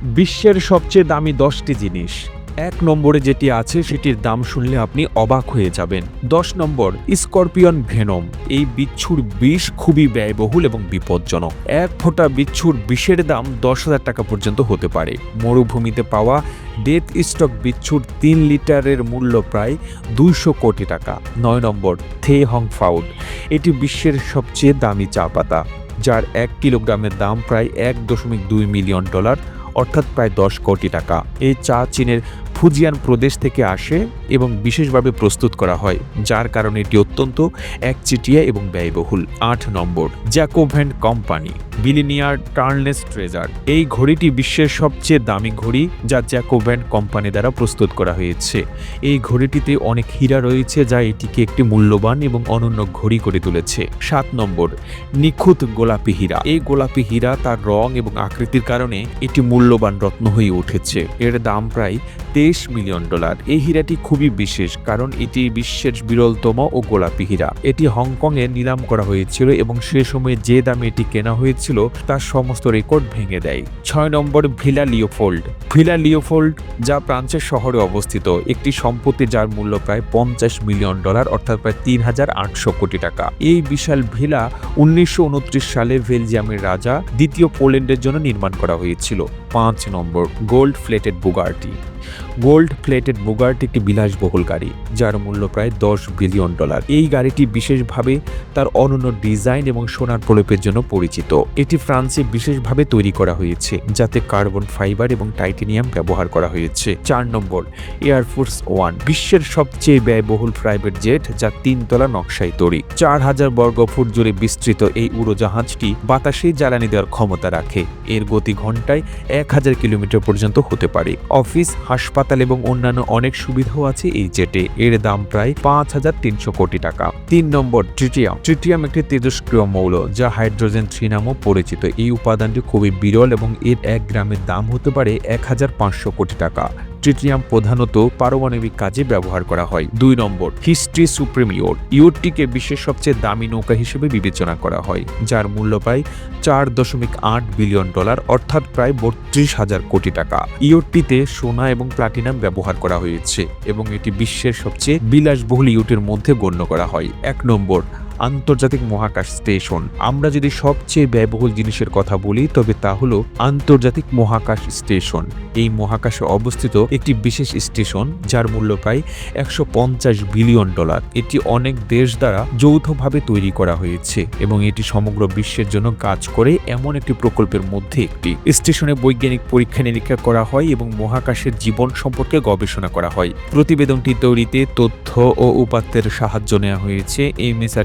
বিশ্বের সবচেয়ে দামি দশটি জিনিস। এক নম্বরে যেটি আছে, সেটির দাম শুনলে আপনি অবাক হয়ে যাবেন। দশ নম্বর, স্করপিয়ন ভেনম। এই বিচ্ছুর বিষ খুবই ব্যয়বহুল এবং বিপজ্জনক। এক ফোঁটা বিচ্ছুর বিষের দাম দশ হাজার টাকা পর্যন্ত হতে পারে। মরুভূমিতে পাওয়া ডেথ স্টক বিচ্ছুর তিন লিটারের মূল্য প্রায় দুইশো কোটি টাকা। নয় নম্বর থে হং ফাউড এটি বিশ্বের সবচেয়ে দামি চা পাতা, যার এক কিলোগ্রামের দাম প্রায় এক দশমিক দুই মিলিয়ন ডলার। অর্থাৎ প্রায় দশ কোটি টাকা। এই চা চীনের ফুজিয়ান প্রদেশ থেকে আসে এবং বিশেষভাবে প্রস্তুত করা হয়, যার কারণে এটি অত্যন্ত একচিটিয়া এবং ব্যয়বহুল। আট নম্বর Jacob and company, billionaire timeless treasure. এই ঘড়িটি বিশ্বের সবচেয়ে দামি ঘড়ি, যা জ্যাকোভ্যান্ড কোম্পানি দ্বারা প্রস্তুত করা হয়েছে। এই ঘড়িটিতে অনেক হীরা রয়েছে, যা এটিকে একটি মূল্যবান এবং অনন্য ঘড়ি করে তুলেছে। সাত নম্বর, নিখুঁত গোলাপি হীরা। এই গোলাপি হীরা তার রং এবং আকৃতির কারণে এটি মূল্যবান রত্ন হয়ে উঠেছে। এর দাম প্রায় তেইশ মিলিয়ন ডলার। এই হীরাটি খুবই বিশেষ কারণ এটি বিশ্বের বিরলতম ও গোলাপি হীরা। এটি হংকংয়ে নিলাম করা হয়েছিল এবং সে সময়ে যে দামে এটি কেনা হয়েছিল, তার সমস্ত রেকর্ড ভেঙে দেয়। ছয় নম্বর, ভিলা লিওফোল্ড। ভিলা লিওফোল্ড, যা ফ্রান্সের শহরে অবস্থিত, একটি সম্পত্তি যার মূল্য প্রায় পঞ্চাশ মিলিয়ন ডলার, অর্থাৎ প্রায় তিন হাজার আটশো কোটি টাকা। এই বিশাল ভিলা উনিশশো উনত্রিশ সালে বেলজিয়ামের রাজা, দ্বিতীয় পোল্যান্ডের জন্য নির্মাণ করা হয়েছিল। পাঁচ নম্বর, gold plated Bugatti. Gold plated Bugatti একটি বিলাসবহুল গাড়ি। যার মূল্য প্রায় দশ বিলিয়ন ডলার। এই গাড়িটি বিশেষভাবে তার অনন্য ডিজাইন এবং সোনার প্রলেপের জন্য পরিচিত। এটি ফ্রান্সে বিশেষভাবে তৈরি করা হয়েছে, যাতে কার্বন ফাইবার এবং টাইটেনিয়াম ব্যবহার করা হয়েছে। চার নম্বর এয়ারফোর্স ওয়ান, বিশ্বের সবচেয়ে ব্যয়বহুল প্রাইভেট জেট যা তিনতলা নকশায় তৈরি। চার হাজার বর্গ ফুট জুড়ে বিস্তৃত এই উড়োজাহাজটি বাতাসে জ্বালানি দেওয়ার ক্ষমতা রাখে। এর গতি ঘন্টায় এক হাজার কিলোমিটার পর্যন্ত হতে পারে। অফিস, হাসপাতাল এবং অন্যান্য অনেক সুবিধাও আছে এই জেটে। এর দাম প্রায় পাঁচ হাজার তিনশো কোটি টাকা। তিন নম্বর, ট্রিটিয়াম। ট্রিটিয়াম একটি তেজস্ক্রিয় মৌল যা হাইড্রোজেন থ্রি নামও পরিচিত। এই উপাদানটি খুবই বিরল এবং এর এক গ্রামের দাম হতে পারে এক হাজার পাঁচশো কোটি টাকা। ট্রিটিয়াম প্রধানত পারমাণবিক কাজে ব্যবহার করা হয়। দুই নম্বর, হিস্ট্রি সুপ্রিম ইয়োর ইয়োরটিকে বিশ্বের সবচেয়ে দামি নৌকা হিসেবে বিবেচনা করা হয়, যার মূল্য প্রায় চার দশমিক আট বিলিয়ন ডলার, অর্থাৎ প্রায় বত্রিশ হাজার কোটি টাকা। ইয়োরটিতে সোনা এবং প্লাটিনাম ব্যবহার করা হয়েছে এবং এটি বিশ্বের সবচেয়ে বিলাসবহুল ইউটের মধ্যে গণ্য করা হয়। এক নম্বর আন্তর্জাতিক মহাকাশ স্টেশন। আমরা যদি সবচেয়ে ব্যয়বহুল জিনিসের কথা বলি, তবে তা হলো আন্তর্জাতিক মহাকাশ স্টেশন। এই মহাকাশে অবস্থিত একটি বিশেষ স্টেশন, যার মূল্য প্রায় একশো পঞ্চাশ বিলিয়ন ডলার। এটি অনেক দেশ দ্বারা যৌথভাবে তৈরি করা হয়েছে এবং এটি সমগ্র বিশ্বের জন্য কাজ করে এমন একটি প্রকল্পের মধ্যে একটি। স্টেশনে বৈজ্ঞানিক পরীক্ষা নিরীক্ষা করা হয় এবং মহাকাশের জীবন সম্পর্কে গবেষণা করা হয়। প্রতিবেদনটি তৈরিতে তথ্য ও উপাত্তের সাহায্য নেওয়া হয়েছে। এস আর